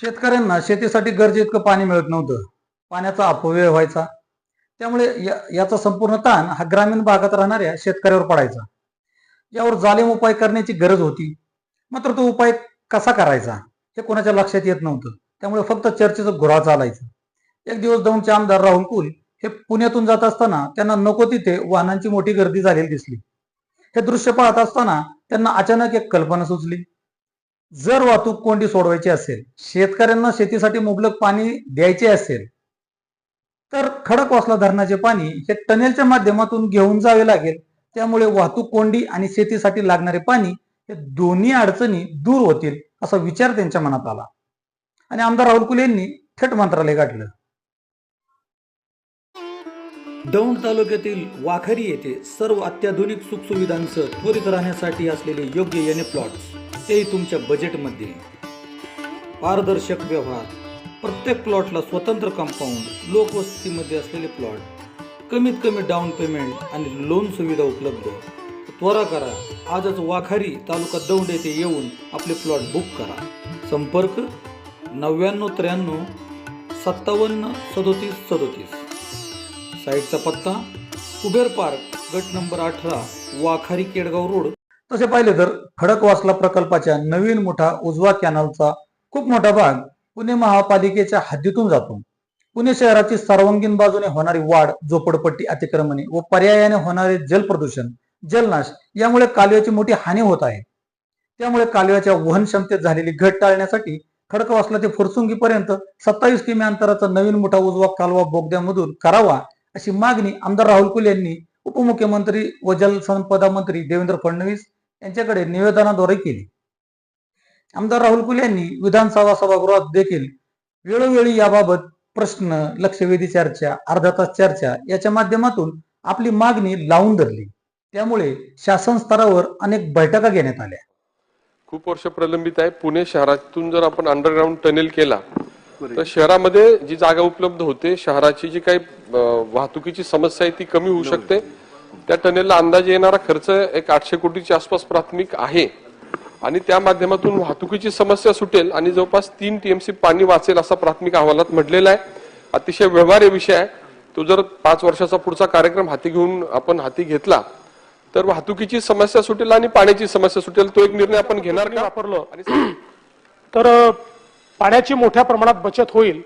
शेतकऱ्यांना शेतीसाठी गरजे इतकं पाणी मिळत नव्हतं. पाण्याचा अपव्यय व्हायचा. त्यामुळे या- याचा संपूर्ण ताण हा ग्रामीण भागात राहणाऱ्या शेतकऱ्यावर पडायचा. यावर जालेम उपाय करण्याची गरज होती. मात्र तो उपाय कसा करायचा हे कोणाच्या लक्षात येत नव्हतं. त्यामुळे फक्त चर्चेचं घोळा चालायचं. एक दिवस दौंडचे आमदार राहुल कुल हे पुण्यातून जात असताना त्यांना नको तिथे वाहनांची मोठी गर्दी झालेली दिसली. हे दृश्य पाहत असताना त्यांना अचानक एक कल्पना सुचली. जर वाहतूक कोंडी सोडवायची असेल शेतकऱ्यांना शेतीसाठी मुबलक पाणी द्यायचे असेल तर खडकवासला धरणाचे पाणी हे टनेलच्या माध्यमातून घेऊन जावे लागेल. त्यामुळे वाहतूक कोंडी आणि शेतीसाठी लागणारे पाणी हे दोन्ही अडचणी दूर होतील असा विचार त्यांच्या मनात आला. आणि आमदार राहुल यांनी थेट मंत्रालय गाठलं. दौंड तालुक्यातील वाखरी येथे सर्व अत्याधुनिक सुखसुविधांसह त्वरित राहण्यासाठी असलेले योग्य येणे प्लॉट्स तेही तुमच्या बजेटमध्ये पारदर्शक व्यवहार प्रत्येक प्लॉटला स्वतंत्र कंपाऊंड लोकवस्तीमध्ये असलेले प्लॉट कमीत कमी डाऊन पेमेंट आणि लोन सुविधा उपलब्ध. त्वरा करा आजच वाखारी तालुका दौंड येथे येऊन आपले प्लॉट बुक करा. संपर्क नव्याण्णव त्र्याण्णव सत्तावन्न सदोतीस सदोतीस. साईटचा पत्ता कुबेर पार्क गट नंबर अठरा वाखारी केडगाव रोड तसे पाहिले तर खडकवासला प्रकल्पाच्या नवीन मोठा उजवा कॅनलचा खूप मोठा भाग पुणे महापालिकेच्या हद्दीतून जातो. पुणे शहराची सर्वांगीण बाजूने होणारी वाढ झोपडपट्टी अतिक्रमणे व पर्यायाने होणारे जलप्रदूषण जलनाश यामुळे कालव्याची मोठी हानी होत आहे. त्यामुळे कालव्याच्या वहन क्षमतेत झालेली घट टाळण्यासाठी खडकवासला ते फुरसुंगीपर्यंत सत्तावीस किमी अंतराचा नवीन मोठा उजवा कालवा बोगद्यामधून करावा अशी मागणी आमदार राहुल कुल यांनी उपमुख्यमंत्री व जलसंपदा मंत्री देवेंद्र फडणवीस यांच्याकडे निवेदनाद्वारे केली. आमदार राहुल कुल यांनी विधानसभा सभागृहात देखील वेळोवेळी याबाबत प्रश्न लक्षवेधी चर्चा अर्धा तास चर्चा याच्या माध्यमातून आपली मागणी लावून धरली. त्यामुळे शासन स्तरावर अनेक बैठका घेण्यात आल्या. खूप वर्ष प्रलंबित आहे. पुणे शहरातून जर आपण अंडरग्राऊंड टनेल केला तर शहरामध्ये जी जागा उपलब्ध होते शहराची जी काही वाहतुकीची समस्या आहे ती कमी होऊ शकते. त्या टनेलला अंदाजे येणारा खर्च एक आठशे कोटीच्या आसपास प्राथमिक आहे. आणि त्या माध्यमातून वाहतुकीची समस्या सुटेल आणि जवळपास तीन टीएमसी पाणी वाचेल असा प्राथमिक अहवालात म्हटलेला आहे. अतिशय व्यवहार्य विषय आहे. तो जर पाच वर्षाचा पुढचा कार्यक्रम हाती घेऊन आपण हाती घेतला तर वाहतुकीची समस्या सुटेल आणि पाण्याची समस्या सुटेल तो एक निर्णय आपण घेणार का? वापरलं. आणि तर पाण्याची मोठ्या प्रमाणात बचत होईल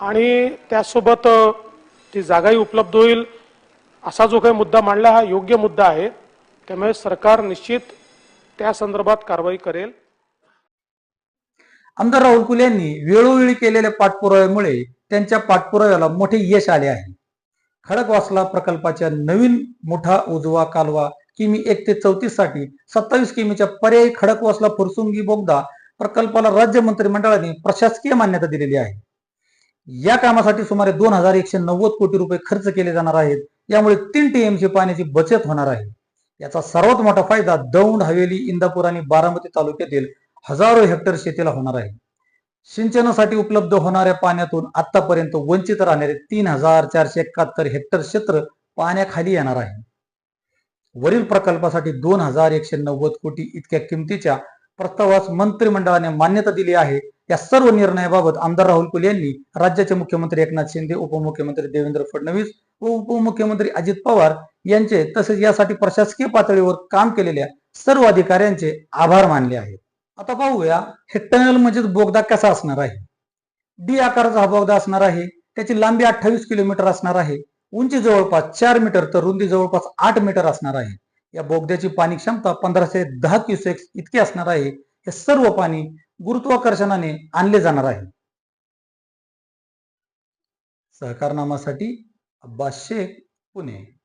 आणि त्यासोबत ती जागाही उपलब्ध होईल. असा जो काही मुद्दा मांडला हा योग्य मुद्दा आहे. त्यामुळे सरकार निश्चित त्या संदर्भात कारवाई करेल. आमदार राहुल कुल यांनी वेळोवेळी केलेल्या पाठपुराव्यामुळे त्यांच्या पाठपुराव्याला मोठे यश आले आहे. खडकवासला प्रकल्पाच्या नवीन मोठा उजवा कालवा किमी एक ते चौतीससाठी सत्तावीस किमीच्या पर्यायी खडकवासला फुरसुंगी बोगदा प्रकल्पाला राज्य मंत्रिमंडळाने प्रशासकीय मान्यता दिलेली आहे. या कामासाठी सुमारे दोन हजार एकशे नव्वद कोटी रुपये खर्च केले जाणार आहेत. यामुळे तीन टीएमसी पाण्याची बचत होणार आहे. याचा सर्वात मोठा फायदा दौंड हवेली इंदापूर आणि बारामती तालुक्यातील हजारो हेक्टर शेतीला होणार आहे. सिंचनासाठी उपलब्ध होणाऱ्या पाण्यातून आतापर्यंत वंचित राहणारे तीन हजार चारशे एकाहत्तर हेक्टर क्षेत्र पाण्याखाली येणार आहे. वरील प्रकल्पासाठी दोन हजार एकशे नव्वद कोटी इतक्या किमतीच्या प्रस्तावास मंत्रिमंडळाने मान्यता दिली आहे. या सर्व निर्णयाबाबत आमदार राहुल कुल यांनी राज्याचे मुख्यमंत्री एकनाथ शिंदे उपमुख्यमंत्री देवेंद्र फडणवीस व उपमुख्यमंत्री अजित पवार यांचे तसेच यासाठी प्रशासकीय पातळीवर काम केलेल्या सर्व अधिकाऱ्यांचे आभार मानले आहेत. आता पाहूया हे टनल म्हणजेच बोगदा कसा असणार आहे? डी आकाराचा हा बोगदा असणार आहे त्याची लांबी अठ्ठावीस किलोमीटर असणार आहे उंची जवळपास चार मीटर तर रुंदी जवळपास आठ मीटर असणार आहे. या बोगद्याची पाणी क्षमता पंधराशे दहा क्युसेक्स इतकी असणार आहे. हे सर्व पाणी गुरुत्वाकर्षणाने आणले जाणार आहे. सहकारनामासाठी अब्बास शेख पुणे.